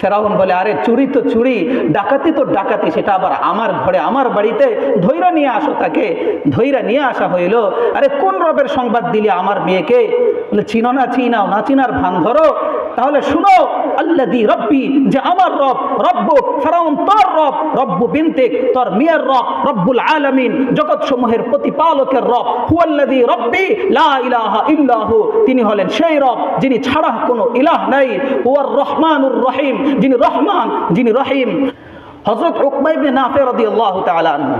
ফেরাউন বলে, আরে চুরি তো চুরি, ডাকাতি তো ডাকাতি, সেটা আবার আমার ঘরে, আমার বাড়িতে ধৈরা নিয়ে আসো তাকে। ধৈরা নিয়ে আসা হইল। আরে কোন রবের সংবাদ দিলে আমার মেয়েকে? বলে চিনো না চিনাও না চিনার ভান ধরো। তাহলে শুনো আল্লাহ দি রব্বি, যে আমার রব, রব্ব ফেরাউন তোর রব, রব্বু বিনতেক তোর মেয়ের রব, রব্বুল আলামিন জগৎ সমূহের প্রতিপালকের রব হুয়াল্লাদি রব্বি, লা ইলাহা ইল্লাহু, তিনি হলেন সেই রব, যিনি ছাড়া কোনো ইলাহ নাই, হুয়ার রহমানুর রহিম, যিনি রহমান, যিনি রহিম। হযরত উকবা ইবনে নাফে রাদিয়াল্লাহু তাআলা আনহু,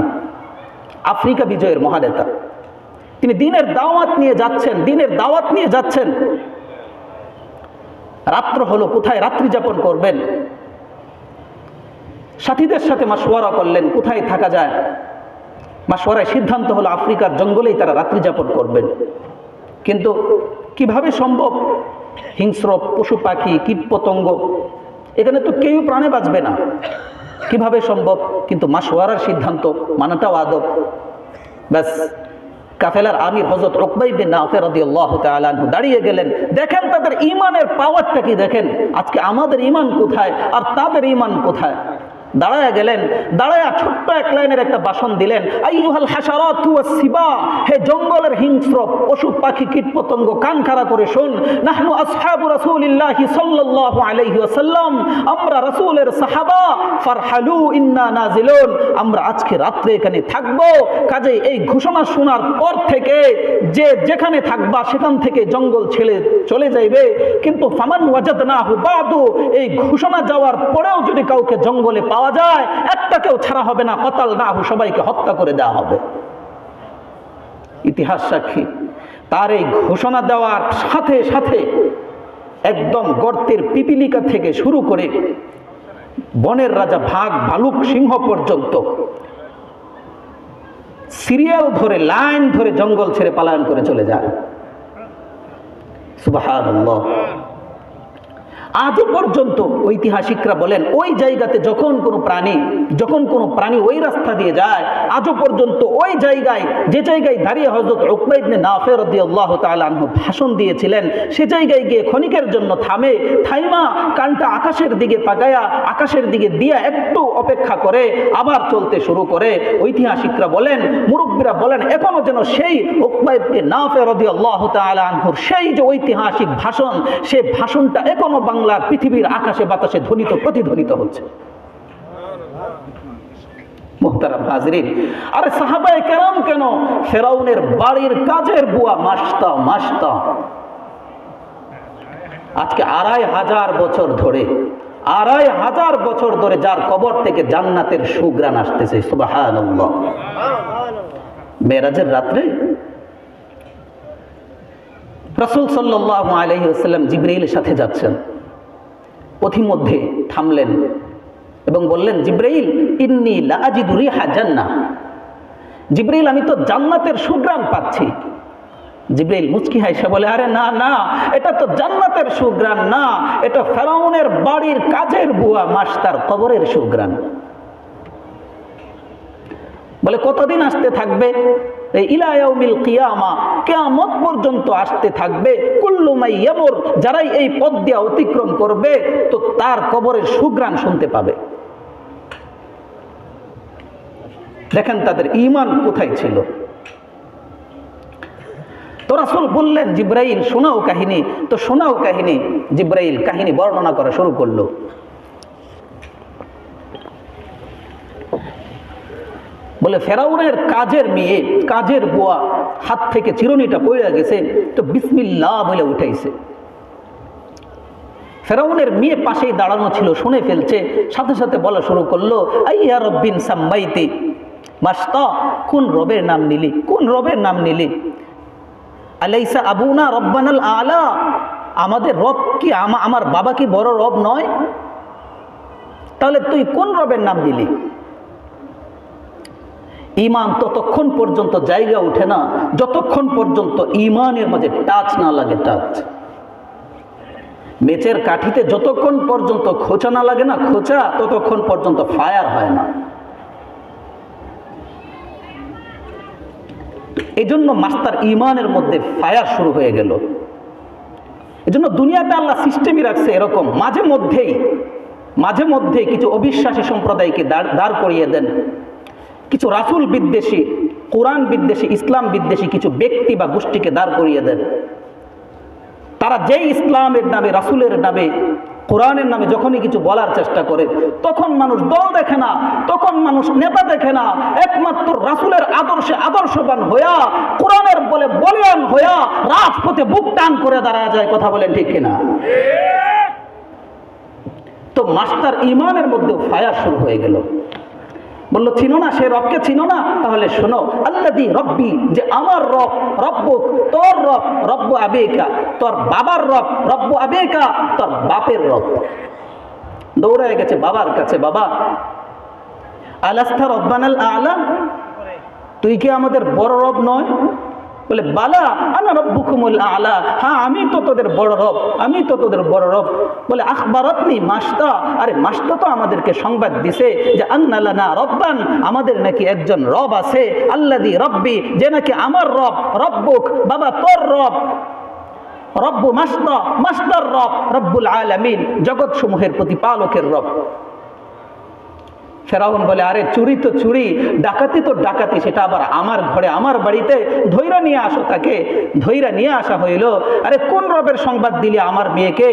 আফ্রিকা বিজয়ের মহানেতা। তিনি দিনের দাওয়াত নিয়ে যাচ্ছেন, দিনের দাওয়াত নিয়ে যাচ্ছেন। রাত্র হলো, কোথায় রাত্রি যাপন করবেন? সাথীদের সাথে মাসোয়ারা করলেন, কোথায় থাকা যায়? মাসোয়ারায় সিদ্ধান্ত হলো, আফ্রিকার জঙ্গলেই তারা রাত্রি যাপন করবেন। কিন্তু কীভাবে সম্ভব? হিংস্র পশু পাখি, কীট পতঙ্গ, এখানে তো কেউ প্রাণে বাঁচবে না। কীভাবে সম্ভব? কিন্তু মাসোয়ারার সিদ্ধান্ত মানাটাও আদব। ব্যাস। কাফেলার আমির হজরত রকবাই বিন নাফে রাদিয়াল্লাহু তাআলা দাঁড়িয়ে গেলেন। দেখেন তাদের ইমানের পাওয়ারটা কি দেখেন? আজকে আমাদের ইমান কোথায় আর তাদের ইমান কোথায়? দাঁড়ায় গেলেন, দাঁড়ায় ছোট্ট এক লাইনের একটা বাসন দিলেন। হে জঙ্গলের হিংস্র পশু পাখি কীট পতঙ্গ, কান খাড়া করে শুন। নাহনু আসহাবু আমরা সাহাবা, ফারহালু ইন্না আমরা আজকে রাত্রে এখানে থাকব। কাজে এই ঘোষণা শোনার পর থেকে যে যেখানে থাকবা সেখান থেকে জঙ্গল ছেড়ে চলে যাইবে। কিন্তু ফামান ওয়াজাদনাহু বাদু, এই ঘোষণা যাওয়ার পরেও যদি কাউকে জঙ্গলে পাওয়া যায় একটাকেও ছাড়া হবে না। কতাল নাহু, সবাইকে হত্যা করে দেওয়া হবে। ইতিহাস সাক্ষী, তার এই ঘোষণা দেওয়ার সাথে সাথে একদম গর্তের পিপিলিকা থেকে শুরু করে বনের রাজা ভাগ ভালুক সিংহ পর্যন্ত সিরিয়াল ধরে, লাইন ধরে জঙ্গল ছেড়ে পালায়ন করে চলে যায়। সুবহানাল্লাহ। আজও পর্যন্ত ঐতিহাসিকরা বলেন, ওই জায়গাতে যখন কোনো প্রাণী, যখন কোনো প্রাণী ওই রাস্তা দিয়ে যায়, আজও পর্যন্ত ওই জায়গায়, যে জায়গায় দাঁড়িয়ে হজরত উকবাইবনে নাফের আল্লাহ তালু ভাষণ দিয়েছিলেন, সে জায়গায় গিয়ে ক্ষণিকের জন্য থামে, থাইমা কানটা আকাশের দিকে তাকায়া, আকাশের দিকে দিয়া একটু অপেক্ষা করে, আবার চলতে শুরু করে। ঐতিহাসিকরা বলেন, মুরব্বীরা বলেন, এখনও যেন সেই উকবাইবনে নাফের আল্লাহ তালুর সেই যে ঐতিহাসিক ভাষণ, সে ভাষণটা এখনও বাংলার পৃথিবীর আকাশে বাতাসে ধ্বনিত, প্রতিধ্বনিত হচ্ছে। যার কবর থেকে জান্নাতের সুগ্রাণ আসতেছে, সুবহানাল্লাহ। মেরাজের রাত্রে রসুল সাল্লাহ আলহিউসাল্লাম জিব্রাইলের সাথে যাচ্ছেন। পথিমধ্যে থামলেন এবং বললেন, জিব্রাইল, ইন্নি লাজিদু রিহা জান্না জিব্রাইল, আমি তো জান্নাতের সুগ্রাম পাচ্ছি। জিব্রাইল, মুচকি হাইসা বলে, আরে না না, এটা তো জান্নাতের সুগ্রাম না, এটা ফেরাউনের বাড়ির কাজের বুয়া মাস্টার কবরের সুগ্রাম। বলে, কতদিন আসতে থাকবে? ইলায়াউমিল কিয়ামা, কেয়ামত পর্যন্ত আসতে থাকবে। কুল্লুমাই ইয়ামর, যারাই এই পথ দিয়া অতিক্রম করবে, তো তার কবরের সুগ্রাণ শুনতে পাবে। দেখেন তাদের ইমান কোথায় ছিল। তো রাসূল বললেন, জিব্রাইল, শোনাও কাহিনী। তো শোনাও কাহিনী, জিব্রাইল কাহিনী বর্ণনা করা শুরু করল। বলে, ফেরাউনের কাজের মেয়ে, কাজের বুয়া হাত থেকে চিরুনিটা পড়ে গেছে, তো বিসমিল্লাহ বলে উঠাইছে। ফেরাউনের মেয়ে পাশেই দাঁড়ানো ছিল, শুনে ফেলছে, সাথে সাথে বলা শুরু করল, আইয়া রব্বিন সাম্বাইতে মাস্তা, কোন রবের নাম নিলি, কোন রবের নাম নিলি? আলাইসা আবুনা রব্বানাল আলা, আমাদের রব কি, আমা- আমার বাবা কি বড় রব নয়? তাহলে তুই কোন রবের নাম দিলি ইমান ততক্ষণ পর্যন্ত জায়গা উঠে না, যতক্ষণ পর্যন্ত ইমানের মাঝে টাচ না লাগে টাচ মেচের কাঠিতে যতক্ষণ পর্যন্ত খোঁচা না লাগে না, খোঁচা ততক্ষণ পর্যন্ত ফায়ার হয় না। এই জন্য মাস্টার ইমানের মধ্যে ফায়ার শুরু হয়ে গেল। এই জন্য দুনিয়াতে আল্লাহ সিস্টেমই রাখছে এরকম। মাঝে মধ্যেই, মাঝে মধ্যে কিছু অবিশ্বাসী সম্প্রদায়কে দাঁড় দাঁড় করিয়ে দেন। কিছু রাসুল বিদ্বেষী কোরআন বিদ্বেষী ইসলাম বিদ্বেষী কিছু ব্যক্তি বা গোষ্ঠীকে দাঁড় করিয়ে দেন। তারা যেই ইসলামের নামে রাসুলের নামে কোরআনের নামে যখনই কিছু বলার চেষ্টা করে তখন মানুষ দল দেখে না তখন মানুষ নেতা দেখে না একমাত্র রাসুলের আদর্শে আদর্শবান হইয়া কোরআনের বলে বলিয়ান হইয়া রাজপথে বুক টান করে দাঁড়া যায় কথা বলেন ঠিক কিনা? তো মাস্টার ইমানের মধ্যে ফায়ার শুরু হয়ে গেল। বলল চিনো না, সে রবকে চিনো না? তাহলে শোনো আল্লাদি রব্বি, যে আমার রব রব্ব তোর রব রব্য আবেকা, তোর বাবার রব রব্য আবেকা, তোর বাপের রব। দৌড়ায় গেছে বাবার কাছে, বাবা আলাস্থা রব্বানাল আলা? তুই কি আমাদের বড় রব নয়? বলে, বালা, আনা রব্বুকুমুল আলা। হ্যাঁ আমি তো তোদের বড় রব, আমি তো তোদের বড় রব। বলে, আখবারতনি মাস্তা আরে মাস্তা তো আমাদেরকে সংবাদ দিছে যে আন্নালানা রব্বান, আমাদের নাকি একজন রব আছে আল্লাদি রব্বি, যে নাকি আমার রব, রব্বুক, বাবা তোর রব। রব্বু মাস্তা মাস্টার রব, রব্বুল আলামিন জগৎ সমূহের প্রতিপালকের রব। ফেরাউন বলে, আরে চুরি তো চুরি, ডাকাতি তো ডাকাতি, সেটা আবার আমার ঘরে, আমার বাড়িতে ধৈরা নিয়ে আসো তাকে। ধৈরা নিয়ে আসা হইল। আরে কোন রবের সংবাদ দিলে আমার মেয়েকে?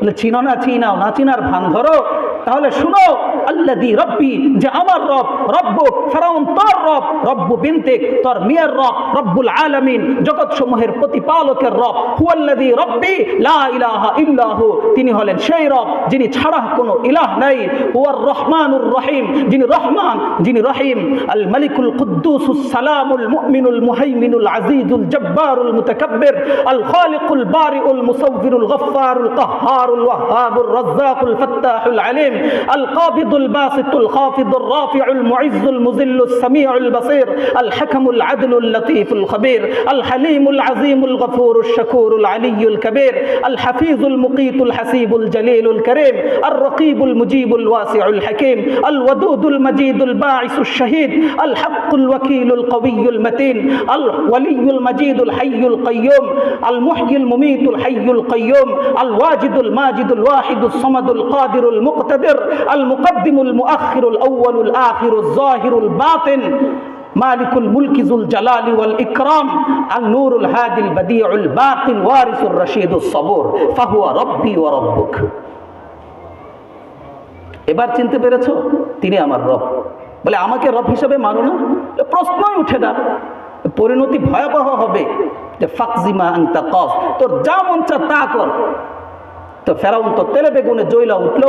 বলে, চিনো না, চিনাও না, চিনার ভান ধরো। তাহলে শুনো আল্লাদি রব্বি, যে আমার রব, রব্ব ফেরাউন তোর রব, রব্বু বিনতেক তোর মেয়ের রব, রব্বুল আলামিন জগৎ সমূহের প্রতিপালকের রব হুয়াল্লাদি রব্বি, লা ইলাহা ইল্লাহু। তিনি হলেন সেই রব, যিনি ছাড়া কোনো ইলাহ নাই। হুয়ার রহমানুর রহিম। যিনি রহমান যিনি রহিম আল মালিকুল কুদ্দুসুস সালামুল মুমিনুল মুহাইমিনুল আজিজুল জব্বারুল মুতাকাব্বির আল খালিকুল বারিউল মুসাউবিরুল গফফারুল কাহ্হারুল ওয়াহ্হাবুর রাজ্জাকুল ফাত্তাহুল আলিম আল কাবিদুল বাসিতুল খাফিদুর রাফিউল মুইজ্জুল মুযিল্লুস সামিউল বাসির আল হাকামুল আদলুল লতীফুল খবীর আল হালিমুল আজিমুল গফুরুশ শাকুরুল আলিয়ুল কবির আল হাফিজুল মুকীতুল হাসিবুল জলিলুল করিম আর রকীবুল মুজিবুল ওয়াসিউল হাকীম আল ওয়াদুদ الودود المجيد الباعث الشهيد الحق الوكيل القوي المتين الولي المجيد الحي القيوم المحيي المميت الحي القيوم الواجد الماجد الواحد الصمد القادر المقتدر المقدم المؤخر الأول الآخر الظاهر الباطن مالك الملك ذو الجلال والإكرام النور الهادي البديع الباقي الوارث الرشيد الصبور فهو ربي وربك. এবার চিনতে পেরেছ? তিনি আমার রব। বলে, আমাকে রব হিসাবে মানো না? প্রশ্নই উঠে না। পরিণতি ভয়াবহ হবে। যে, ফাকজিমা আংতা কফ তোর যা মন চা তা কর। তো ফেরাউন তো তেলে বেগুনে জইলা উঠল।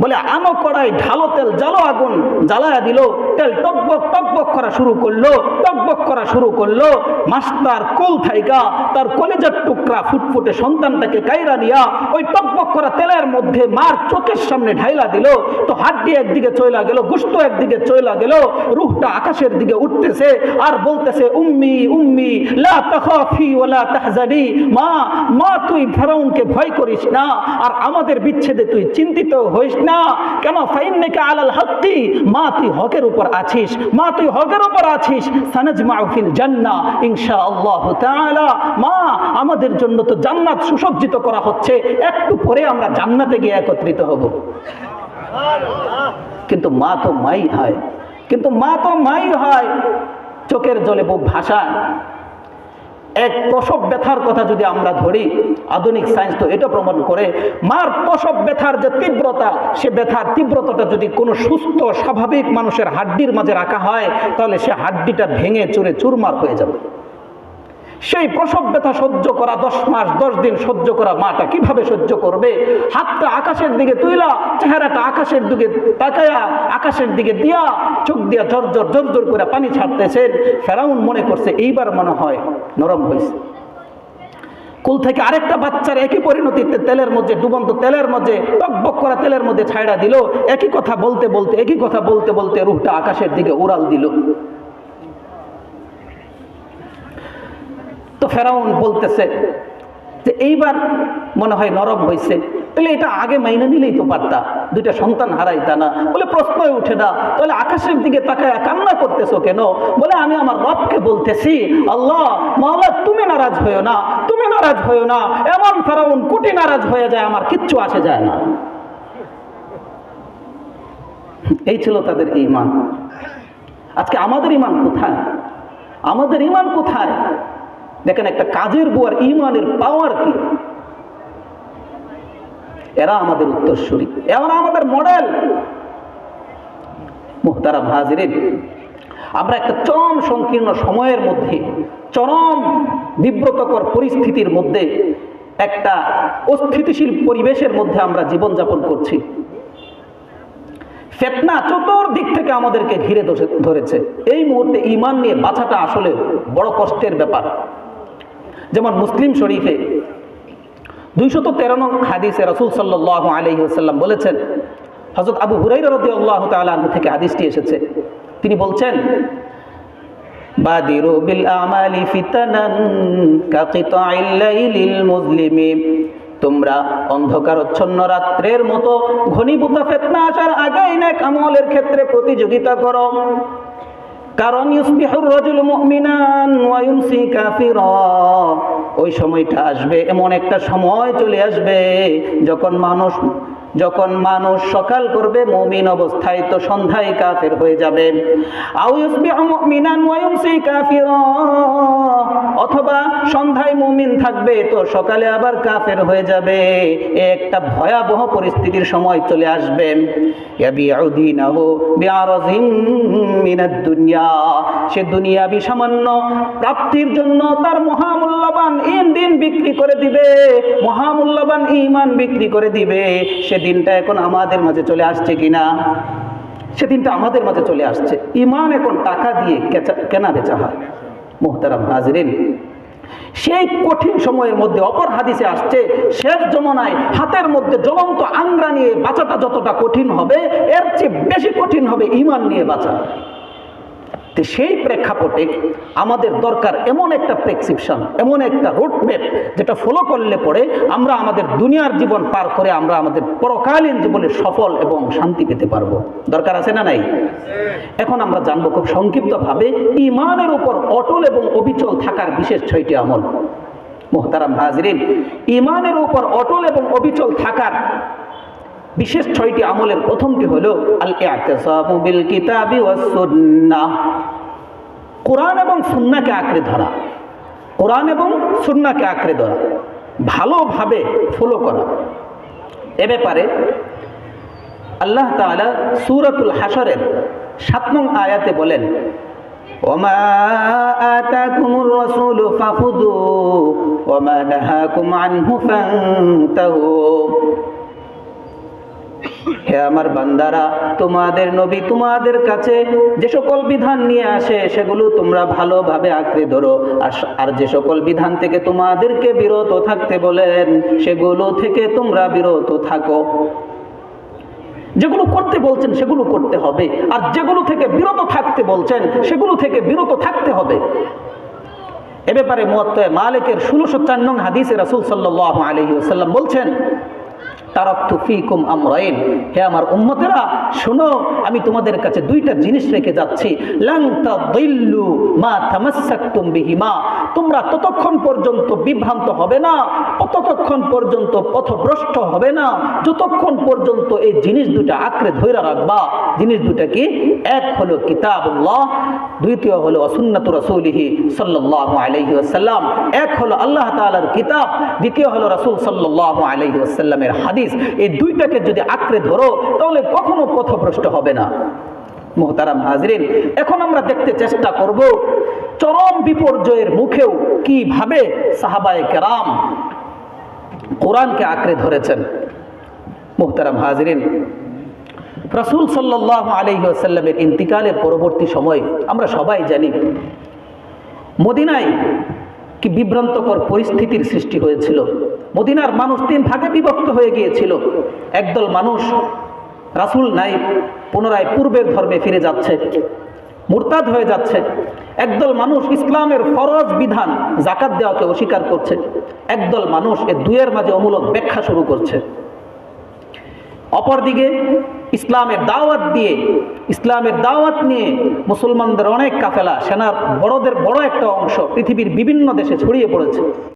বলে আনো কড়াই ঢালো তেল, জ্বালো আগুন জ্বালায়া দিল, তেল টকবক টকবক করা শুরু করল, টকবক করা শুরু করল মাস্টার কোল থাইকা তার কলেজের টুকরা ফুটফুটে সন্তানটাকে কাইরা দিয়া ওই টকবক করা তেলের মধ্যে মার চোখের সামনে ঢাইলা দিল, তো হাড্ডি একদিকে চইলা গেল, গুস্ত একদিকে চইলা গেল, রুহটা আকাশের দিকে উঠতেছে, আর বলতেছে, উম্মি উম্মি, লা তাখাফি ওয়ালা তাহজানি, মা মা, তুই ফেরাউনকে ভয় করিস না, আর আমাদের বিচ্ছেদে তুই চিন্তিত হইস না, কেন? আলাল মা তুই হকের উপর আছিস, মা তুই হকের উপর আছিস। মাহফিল জান্নাহ ইনশাআল্লাহ তাআলা। মা, আমাদের জন্য তো জান্নাত সুসজ্জিত করা হচ্ছে, একটু পরে আমরা জান্নাতে গিয়ে একত্রিত হব। কিন্তু মা তো মাই হয়, কিন্তু মা তো মাই হয়। চোখের জলে বুক ভাষায় এক প্রসব ব্যথার কথা যদি আমরা ধরি, আধুনিক সায়েন্স তো এটা প্রমাণ করে, মার প্রসব ব্যথার যে তীব্রতা, সে ব্যথার তীব্রতাটা যদি কোনো সুস্থ, স্বাভাবিক মানুষের হাড্ডির মাঝে রাখা হয়, তাহলে সে হাড্ডিটা ভেঙে চুরে চুরমার হয়ে যাবে। সেই প্রসব ব্যথা সহ্য করা, দশ মাস, দশ দিন সহ্য করা মাটা কীভাবে সহ্য করবে? হাতটা আকাশের দিকে তুইলা, চেহারাটা আকাশের দিকে তাকায়া, আকাশের দিকে দিয়া, চোখ দিয়া জর জর করে পানি ছাড়তেছেন। ফেরাউন মনে করছে, এইবার মনে হয় নরম হয়েছে কুল থেকে আরেকটা বাচ্চার একই পরিণতিতে তেলের মধ্যে, ডুবন্ত তেলের মধ্যে, টকবক করা তেলের মধ্যে ছাইড়া দিল। একই কথা বলতে বলতে, একই কথা বলতে বলতে রুহটা আকাশের দিকে উড়াল দিল। তো ফেরাউন বলতেছে যে এইবার মনে হয় নরম হয়েছে তাহলে এটা আগে মাইনে নিলেই তো পারতা, দুইটা সন্তান হারাইতা না। বলে প্রশ্নই উঠে না। তাহলে আকাশের দিকে তাকায় কান্না করতেছো কেন? বলে আমি আমার রবকে বলতেছি, আল্লাহ, মাওলা, তুমি নারাজ হয়েও না, তুমি নারাজ হয়েও না। এমন ফেরাউন কোটি নারাজ হয়ে যায়, আমার কিচ্ছু আসে যায় না। এই ছিল তাদের ইমান আজকে আমাদের ইমান কোথায়? আমাদের ইমান কোথায়? দেখেন একটা কাজের বুয়ার ইমানের পাওয়ার কি? এরা আমাদের উত্তরসূরি, এরা আমাদের মডেল মুহতারাম হাজিরিন, আমরা একটা চরম সংকীর্ণ সময়ের মধ্যে, চরম বিব্রতকর পরিস্থিতির মধ্যে, একটা অস্থিতিশীল পরিবেশের মধ্যে আমরা জীবনযাপন করছি। ফেতনা চতুর্দিক থেকে আমাদেরকে ঘিরে ধরে- ধরেছে। এই মুহূর্তে ইমান নিয়ে বাঁচাটা আসলে বড় কষ্টের ব্যাপার। যেমন মুসলিম শরীফে দুইশত তেরো নং হাদিসে রসুল সাল্লাহ আলহি বলেছেন হজরত আবু হুরাই রদি আল্লাহ তালু থেকে হাদিসটি এসেছে। তিনি বলছেন, বাদিরু বিল আমালি ফিতানান কাকিতাইল লাইলিল মুজলিমি। তোমরা অন্ধকারচ্ছন্ন রাত্রের মতো ঘনীভূত ফেতনা আসার আগেই নেক আমলের ক্ষেত্রে প্রতিযোগিতা করো। কারণ ওই সময়টা আসবে এমন একটা সময় চলে আসবে যখন মানুষ যখন মানুষ সকাল করবে, মুমিন অবস্থায় তো সন্ধ্যায় কাফের হয়ে যাবে। অথবা সন্ধ্যায় মুমিন থাকবে, তো সকালে আবার কাফের হয়ে যাবে। একটা ভয়াবহ পরিস্থিতির সময় চলে আসবে। দুনিয়া। সে দুনিয়াবি সামান্য প্রাপ্তির জন্য তার দিন বিক্রি করে দিবে, মহামূল্যবান ইমান বিক্রি করে দিবে সেদিনটা এখন আমাদের মাঝে চলে আসছে কিনা? সেদিনটা আমাদের মাঝে চলে আসছে। ইমান এখন টাকা দিয়ে কেনা বেচা হয়। মোহতারাম হাজরিন, সেই কঠিন সময়ের মধ্যে অপর হাদিসে আসছে, শেষ জমানায় হাতের মধ্যে জ্বলন্ত আংরা নিয়ে বাঁচাটা যতটা কঠিন হবে, এর চেয়ে বেশি কঠিন হবে ইমান নিয়ে বাঁচা। তো সেই প্রেক্ষাপটে আমাদের দরকার এমন একটা প্রেসক্রিপশন এমন একটা রোড ম্যাপ যেটা ফলো করলে পরে আমরা আমাদের দুনিয়ার জীবন পার করে আমরা আমাদের পরকালীন জীবনে সফল এবং শান্তি পেতে পারব। দরকার আছে না নাই? এখন আমরা জানব খুব সংক্ষিপ্তভাবে ইমানের উপর অটল এবং অবিচল থাকার বিশেষ ছয়টি আমল। মোহতারাম হাজরিন, ইমানের উপর অটল এবং অবিচল থাকার বিশেষ ছয়টি আমলের প্রথমটি হলো আল বিল কিতাবি সুন্নাহ কোরআন এবং সুন্নাকে আঁকড়ে ধরা। কোরআন এবং সুন্নাকে আঁকড়ে ধরা। ভালোভাবে ফলো করা। এ ব্যাপারে আল্লাহ তাআলা সূরাতুল হাশরের সাত নং আয়াতে বলেন আনহু ফান্তাহু। হে আমার বান্দারা, তোমাদের নবী তোমাদের কাছে যে সকল বিধান নিয়ে আসে, সেগুলো তোমরা ভালোভাবে আঁকড়ে ধরো। আর যে সকল বিধান থেকে তোমাদেরকে বিরত থাকতে বলেন, সেগুলো থেকে তোমরা বিরত থাকো। যেগুলো করতে বলছেন, সেগুলো করতে হবে। আর যেগুলো থেকে বিরত থাকতে বলছেন, সেগুলো থেকে বিরত থাকতে হবে। এ ব্যাপারে মুয়াত্তা মালিকের ষোলোশো চার নং হাদিসে রাসূল সাল্লাল্লাহু আলাইহি ওয়াসাল্লাম বলছেন হে আমার উম্মতেরা, শোনো, আমি তোমাদের কাছে দুইটা জিনিস রেখে যাচ্ছি। লাং তাদিল্লু মা তামাসসাকতুম বিহিমা। তোমরা ততক্ষণ পর্যন্ত বিভ্রান্ত হবে না, ততক্ষণ পর্যন্ত পথভ্রষ্ট হবে না, যতক্ষণ পর্যন্ত এই জিনিস দুটা আঁকড়ে ধৈরা রাখবা। জিনিস দুটা কি? এক হলো কিতাবুল্লাহ দ্বিতীয় হলো অসুন্নাতু রাসূলিহি সাল্লাল্লাহু আলাইহি ওয়াসাল্লাম। এক হলো আল্লাহ তাআলার কিতাব, দ্বিতীয় হলো রাসূল সাল্লাল্লাহু আলাইহি ওয়াসাল্লামের হাদিস। এই দুইটাকে যদি আঁকড়ে ধরো, তাহলে কখনো পথভ্রষ্ট হবে না। মোহতারাম হাজরিন, এখন আমরা দেখতে চেষ্টা করব চরম বিপর্যয়ের মুখেও কীভাবে সাহাবায় কেরাম কোরআনকে আঁকড়ে ধরেছেন। মোহতারাম হাজরিন রাসূল সাল্লাল্লাহু আলাইহি ওয়াসাল্লামের ইন্তিকালের পরবর্তী সময় আমরা সবাই জানি মদিনায় কি বিভ্রান্তকর পরিস্থিতির সৃষ্টি হয়েছিল। মদিনার মানুষ তিন ভাগে বিভক্ত হয়ে গিয়েছিল। একদল মানুষ রাসূল নাই, পুনরায় পূর্বের ধর্মে ফিরে যাচ্ছে, মুরতাদ হয়ে যাচ্ছে। একদল মানুষ ইসলামের ফরজ বিধান জাকাত দেওয়াকে অস্বীকার করছে। একদল মানুষ এ দুয়ের মাঝে অমূলক ব্যাখ্যা শুরু করছে। অপরদিকে ইসলামের দাওয়াত দিয়ে, ইসলামের দাওয়াত নিয়ে মুসলমানদের অনেক কাফেলা, সেনার বড়দের বড় একটা অংশ পৃথিবীর বিভিন্ন দেশে ছড়িয়ে পড়েছে।